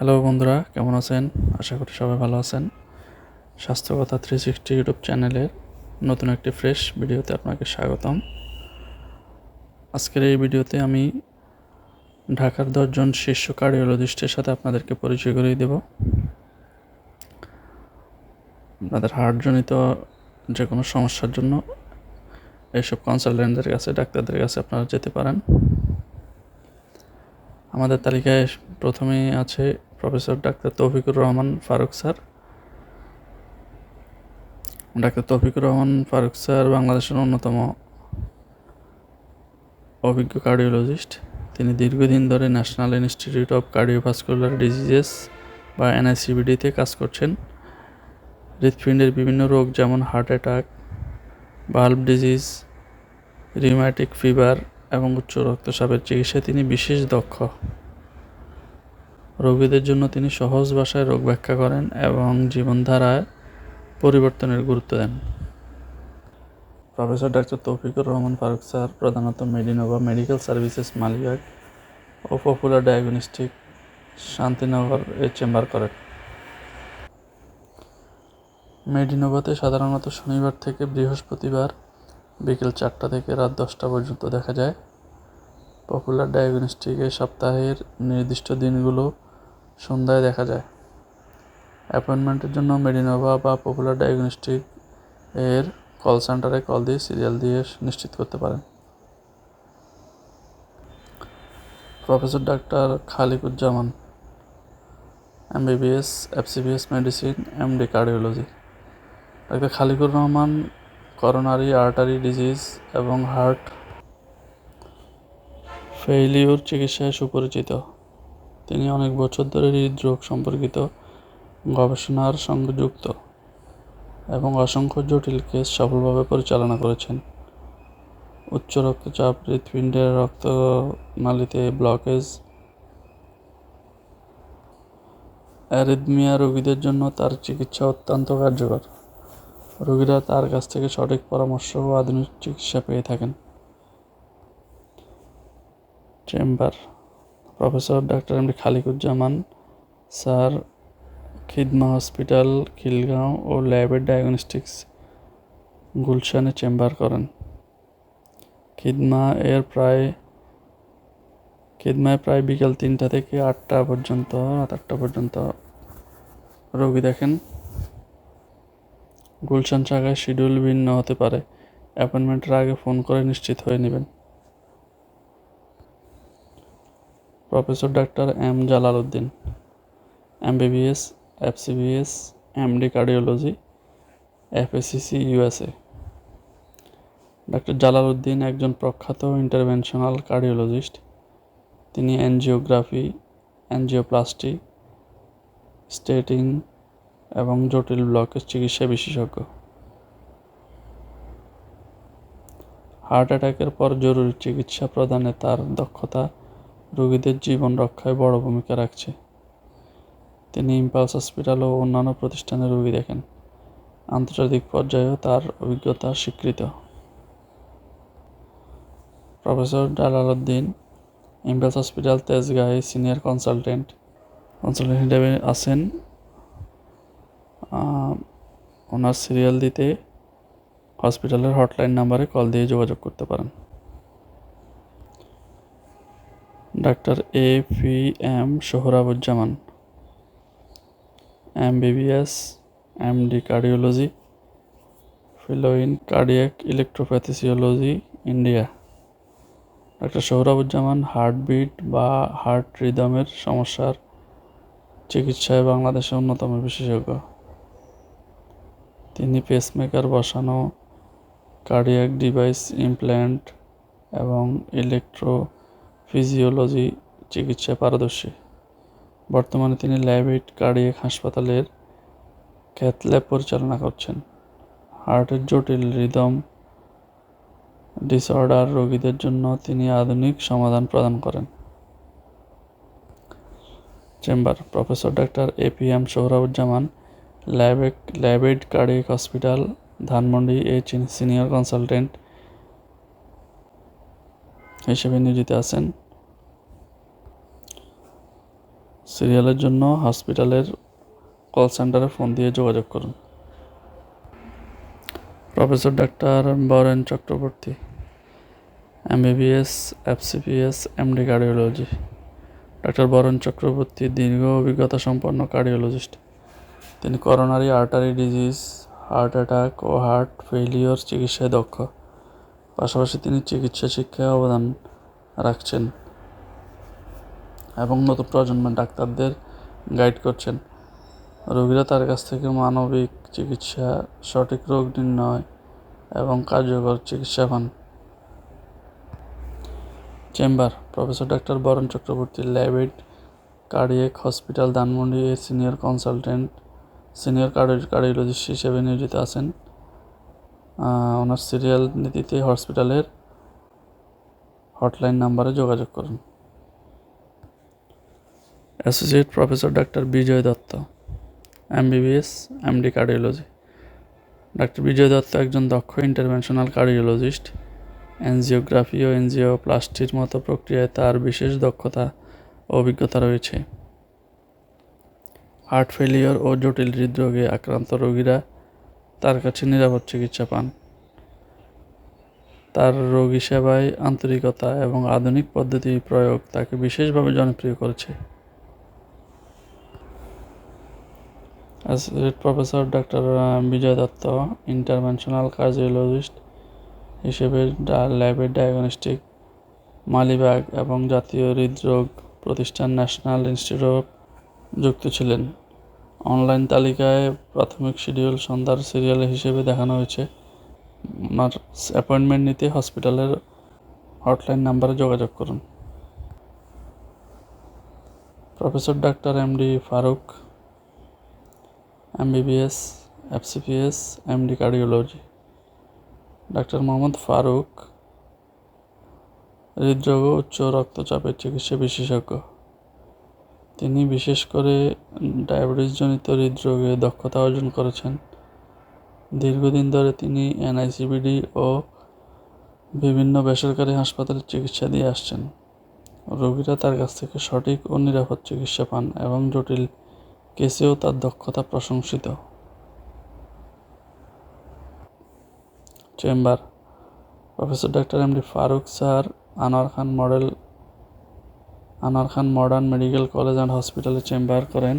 Hello বন্ধুরা, কেমন আছেন? আশা করি সবাই ভালো আছেন। স্বাস্থ্যকথা থ্রি সিক্সটি ইউটিউব চ্যানেলের নতুন একটি ফ্রেশ ভিডিওতে আপনাকে স্বাগতম। আজকের এই ভিডিওতে আমি ঢাকার দশজন শীর্ষ কার্ডিওলজিস্টের সাথে আপনাদেরকে পরিচয় করিয়ে দেব। আপনাদের হার্টজনিত যে কোনো সমস্যার জন্য এইসব কনসালটেন্টদের কাছে, ডাক্তারদের কাছে আপনারা যেতে পারেন। আমাদের তালিকায় প্রথমেই আছে professor doctor Toufiqur Rahman Faruk sir. Doctor Toufiqur Rahman Faruk sir বাংলাদেশের অন্যতম অভিজ্ঞ কার্ডিওলজিস্ট। তিনি দীর্ঘদিন ধরে national institute of cardiovascular diseases বা এনআইসিবিডিতে কাজ করছেন। হৃৎপিণ্ডের বিভিন্ন রোগ যেমন হার্ট অ্যাটাক বাল্ব ডিজিজ রিউম্যাটিক ফিভার এবং উচ্চ রক্তচাপের চিকিৎসায় তিনি বিশেষ দক্ষ। রোগীদের জন্য তিনি সহজ ভাষায় রোগ ব্যাখ্যা করেন এবং জীবনধারায় পরিবর্তনের গুরুত্ব দেন। Professor doctor Toufiqur Rahman Faruk sir, প্রধানত মেডিনোভা মেডিকেল সার্ভিসেস মালিবাগ ও পপুলার ডায়াগনস্টিক শান্তিনগর এ চেম্বার করেন। মেডিনোভাতে সাধারণত শনিবার থেকে বৃহস্পতিবার বিকেল চারটা থেকে রাত দশটা পর্যন্ত দেখা যায়। পপুলার ডায়াগনস্টিকে সপ্তাহের নির্দিষ্ট দিনগুলো সন্ধ্যায় দেখা যায়। অ্যাপয়েন্টমেন্টের জন্য মেডিনোভা বা পপুলার ডায়াগনস্টিক এর কল সেন্টারে কল দিয়ে সিরিয়াল দিয়ে নিশ্চিত করতে পারেন। Professor doctor Khaliquzzaman MBBS FCPS medicine MD cardiology doctor Khalikur Rahman coronary artery disease এবং হার্ট ফেইলিওর চিকিৎসায় সুপরিচিত। তিনি অনেক বছর ধরে হৃদরোগ সম্পর্কিত গবেষণার সঙ্গে যুক্ত এবং অসংখ্য জটিল কেস সফলভাবে পরিচালনা করেছেন। উচ্চ রক্তচাপ, হৃৎপিণ্ডের রক্তনালীতে ব্লকেজ অ্যারিদমিয়া রোগীদের জন্য তার চিকিৎসা অত্যন্ত কার্যকর। রোগীরা তার কাছ থেকে সঠিক পরামর্শ ও আধুনিক চিকিৎসা পেয়ে থাকেন। Chamber professor doctor M D Khaliquzzaman, sir, Khidma hospital, Khilgaon ও ল্যাবের ডায়াগনস্টিক্স গুলশানে চেম্বার করেন। খিদমা এর প্রায়, খিদমায় প্রায় বিকাল তিনটা থেকে আটটা পর্যন্ত, রাত আটটা পর্যন্ত রোগী দেখেন। গুলশান শাখায় শিডিউল ভিন্ন হতে পারে। অ্যাপয়েন্টমেন্টের আগে ফোন করে নিশ্চিত হয়ে নেবেন। Professor doctor M Jalal Uddin MBBS FCBS MD cardiology FACC USA doctor Jalal Uddin একজন প্রখ্যাত ইন্টারভেনশনাল কার্ডিওলজিস্ট। তিনি এনজিওগ্রাফি অ্যানজিওপ্লাস্টি স্টেটিং এবং জটিল ব্লকের চিকিৎসা বিশেষজ্ঞ। হার্ট অ্যাটাকের পর জরুরি চিকিৎসা প্রদানে তার দক্ষতা রোগীদের জীবন রক্ষায় বড় ভূমিকা রাখছে। তিনি ইম্পালস হসপিটাল ও অন্যান্য প্রতিষ্ঠানে রোগী দেখেন। আন্তর্জাতিক পর্যায়েও তার অভিজ্ঞতা স্বীকৃত। প্রফেসর উদ্দিন, ইম্পালস হসপিটাল তেজগাঁয়ে সিনিয়র কনসালটেন্ট। কনসালটেন্ট হিসেবে আছেন। ওনার সিরিয়াল দিতে হসপিটালের হটলাইন নাম্বারে কল দিয়ে যোগাযোগ করতে পারেন। Doctor A P M Sohrabuzzaman, M BBS M D cardiology fellow in cardiac electrophysiology, India. Doctor Sohrabuzzaman heartbeat বা হার্ট রিদমের সমস্যার চিকিৎসায় বাংলাদেশের অন্যতম বিশেষজ্ঞ। তিনি পেসমেকার বসানো কার্ডিয়াক ডিভাইস ইমপ্ল্যান্ট এবং ইলেকট্রো ফিজিওলজি চিকিৎসায় পারদর্শী। বর্তমানে তিনি ল্যাবেট কার্ডিয়াক হাসপাতালের ক্যাথ ল্যাব পরিচালনা করছেন। হার্টের জটিল রিদম ডিসঅর্ডার রোগীদের জন্য তিনি আধুনিক সমাধান প্রদান করেন। Chamber, professor doctor A P M Sohrabuzzaman ল্যাবেক, Labaid cardiac hospital, Dhanmondi এ সিনিয়র কনসালটেন্ট হিসেবে নিয়োজিত আছেন। সিরিয়ালের জন্য হসপিটালের কল সেন্টারে ফোন দিয়ে যোগাযোগ করুন। Professor doctor Baren Chakraborty, MBBS, FCPS, MD cardiology. Doctor Baren Chakraborty দীর্ঘ অভিজ্ঞতা সম্পন্ন কার্ডিওলজিস্ট। তিনি coronary artery disease, heart attack ও হার্ট ফেইলিওর চিকিৎসায় দক্ষ। পাশাপাশি তিনি চিকিৎসা শিক্ষায় অবদান রাখছেন এবং নতুন প্রজন্মের ডাক্তারদের গাইড করছেন। রোগীরা তার কাছ থেকে মানবিক চিকিৎসা, সঠিক রোগ নির্ণয় এবং কার্যকর চিকিৎসা পান। Chamber, professor doctor Baran Chakraborty Labaid cardiac hospital Dhanmondi senior consultant senior cardiologist হিসেবে নিয়োজিত আছেন। ওনার সিরিয়াল নীতিতে হসপিটালের হটলাইন নাম্বারে যোগাযোগ করুন। Associate professor doctor Bijoy Dutta MBBS MD cardiology doctor Bijoy Dutta একজন দক্ষ ইন্টারভেনশনাল কার্ডিওলজিস্ট এনজিওগ্রাফি ও এনজিওপ্লাস্টির মতো প্রক্রিয়ায় তার বিশেষ দক্ষতা ও অভিজ্ঞতা রয়েছে। হার্ট ফেলিওর ও জটিল হৃদরোগে আক্রান্ত রোগীরা তার কাছে নিরাপদ চিকিৎসা পান। তার রোগী সেবায় আন্তরিকতা এবং আধুনিক পদ্ধতি প্রয়োগ তাকে বিশেষভাবে জনপ্রিয় করেছে। Associate professor doctor Bijoy Dutta interventional cardiologist হিসেবে ল্যাবের ডায়াগনস্টিক, মালিবাগ এবং জাতীয় হৃদরোগ প্রতিষ্ঠান ন্যাশনাল ইনস্টিটিউট যুক্ত ছিলেন। অনলাইন তালিকায় প্রাথমিক শিডিউল সন্ধ্যার সিরিয়াল হিসেবে দেখানো হয়েছে। ওনার অ্যাপয়েন্টমেন্ট নিতে হসপিটালের হটলাইন নাম্বারে যোগাযোগ করুন। Professor doctor MD Faruk MBBS FCPS MD cardiology doctor Mohammad Faruk হৃদরোগ উচ্চ রক্তচাপের চিকিৎসা বিশেষজ্ঞ। তিনি বিশেষ করে ডায়াবেটিসজনিত হৃদরোগে দক্ষতা অর্জন করেছেন। দীর্ঘদিন ধরে তিনি এনআইসিবিডি ও বিভিন্ন বেসরকারি হাসপাতালে চিকিৎসা দিয়ে আসছেন। রোগীরা তার কাছ থেকে সঠিক ও নিরাপদ চিকিৎসা পান এবং জটিল কেসেও তার দক্ষতা প্রশংসিত। Chamber, professor doctor MD Faruk sir, Anwar Khan model Anwar Khan modern medical college and হসপিটালে চেম্বার করেন।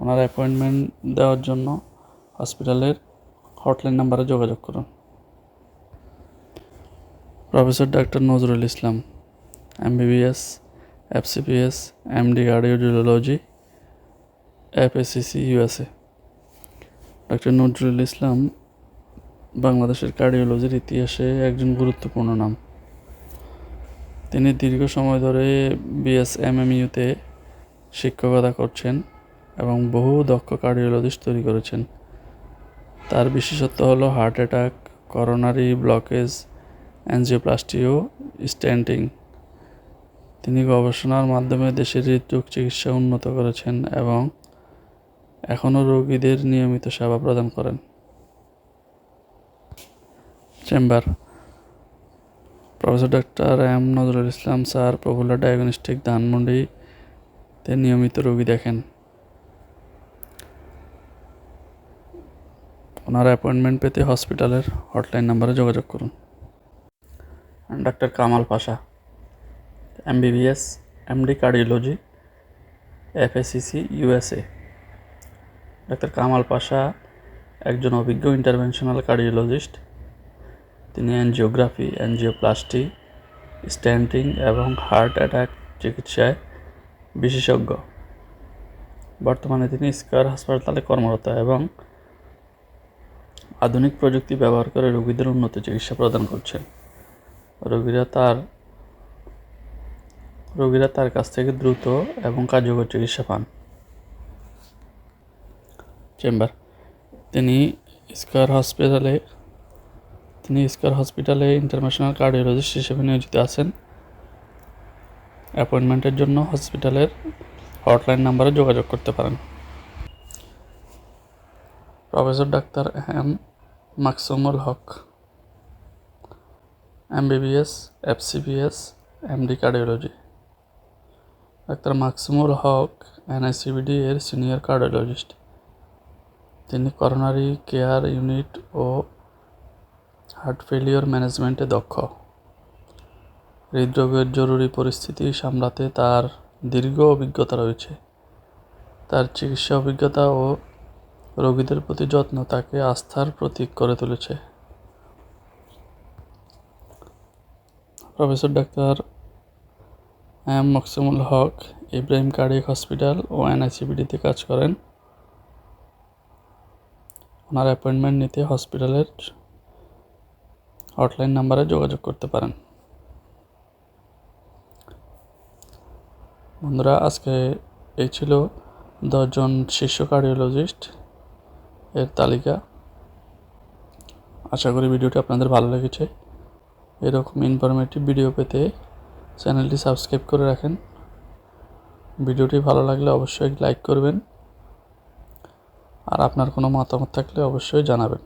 ওনার অ্যাপয়েন্টমেন্ট দেওয়ার জন্য হসপিটালের হটলাইন নাম্বারে যোগাযোগ করুন। Professor doctor Nazrul Islam MBBS FCPS MD cardiology FSCC USA doctor Nazrul Islam বাংলাদেশের কার্ডিওলজির ইতিহাসে একজন গুরুত্বপূর্ণ নাম। তিনি দীর্ঘ সময় ধরে বিএসএমএমইউতে শিক্ষকতা করছেন এবং বহু দক্ষ কার্ডিওলজিস্ট তৈরি করেছেন। তার বিশেষত্ব হলো heart attack, coronary blockage angioplasty ও স্ট্যান্টিং। তিনি গবেষণার মাধ্যমে দেশের হৃদরোগ চিকিৎসা উন্নত করেছেন এবং এখনও রোগীদের নিয়মিত সেবা প্রদান করেন। Chamber professor doctor M Nazrul Islam sir popular diagnostic ধানমন্ডিতে নিয়মিত রোগী দেখেন। ওনার অ্যাপয়েন্টমেন্ট পেতে হসপিটালের হটলাইন নাম্বারে যোগাযোগ করুন। Doctor Kamal Pasha MBBS MD cardiology FACC USA doctor Kamal Pasha একজন অভিজ্ঞ ইন্টারভেনশনাল কার্ডিওলজিস্ট তিনি অ্যানজিওগ্রাফি অ্যানজিওপ্লাস্টি স্ট্যান্টিং এবং হার্ট অ্যাটাক চিকিৎসায় বিশেষজ্ঞ। বর্তমানে তিনি স্কয়ার হাসপাতালে কর্মরত এবং আধুনিক প্রযুক্তি ব্যবহার করে রোগীদের উন্নত চিকিৎসা প্রদান করছেন। রোগীরা তার রোগীরা তার কাছ থেকে দ্রুত এবং কার্যকর চিকিৎসা পান। চেম্বার, তিনি স্কয়ার হসপিটালে তিনি স্কয়ার হসপিটালে ইন্টারন্যাশনাল কার্ডিওলজিস্ট হিসেবে নিয়োজিত আছেন। অ্যাপয়েন্টমেন্টের জন্য হসপিটালের হটলাইন নাম্বারে যোগাযোগ করতে পারেন। Professor doctor M Maksumul Haque, MBBS, FCPS, MD cardiology. Doctor Maksumul Haque, NICVD এর সিনিয়র কার্ডিওলজিস্ট। তিনি করোনারি কেয়ার ইউনিট ও হার্ট ফেলিওর ম্যানেজমেন্টে দক্ষ। হৃদরোগের জরুরি পরিস্থিতি সামলাতে তার দীর্ঘ অভিজ্ঞতা রয়েছে। তার চিকিৎসা অভিজ্ঞতা ও রোগীদের প্রতি যত্ন তাকে আস্থার প্রতীক করে তুলেছে। Professor doctor M Moksumul Haque Ibrahim cardiac hospital ও এনআইসিবিডিতে কাজ করেন। ওনার অ্যাপয়েন্টমেন্ট নিতে হসপিটালের হটলাইন নাম্বারে যোগাযোগ করতে পারেন। বন্ধুরা, আজকে এই ছিল দশজন শীর্ষ কার্ডিওলজিস্ট এর তালিকা। আশা করি ভিডিওটি আপনাদের ভালো লেগেছে। এরকম ইনফরমেটিভ ভিডিও পেতে চ্যানেলটি সাবস্ক্রাইব করে রাখেন। ভিডিওটি ভালো লাগলে অবশ্যই লাইক করবেন। আর আপনার কোনো মতামত থাকলে অবশ্যই জানাবেন।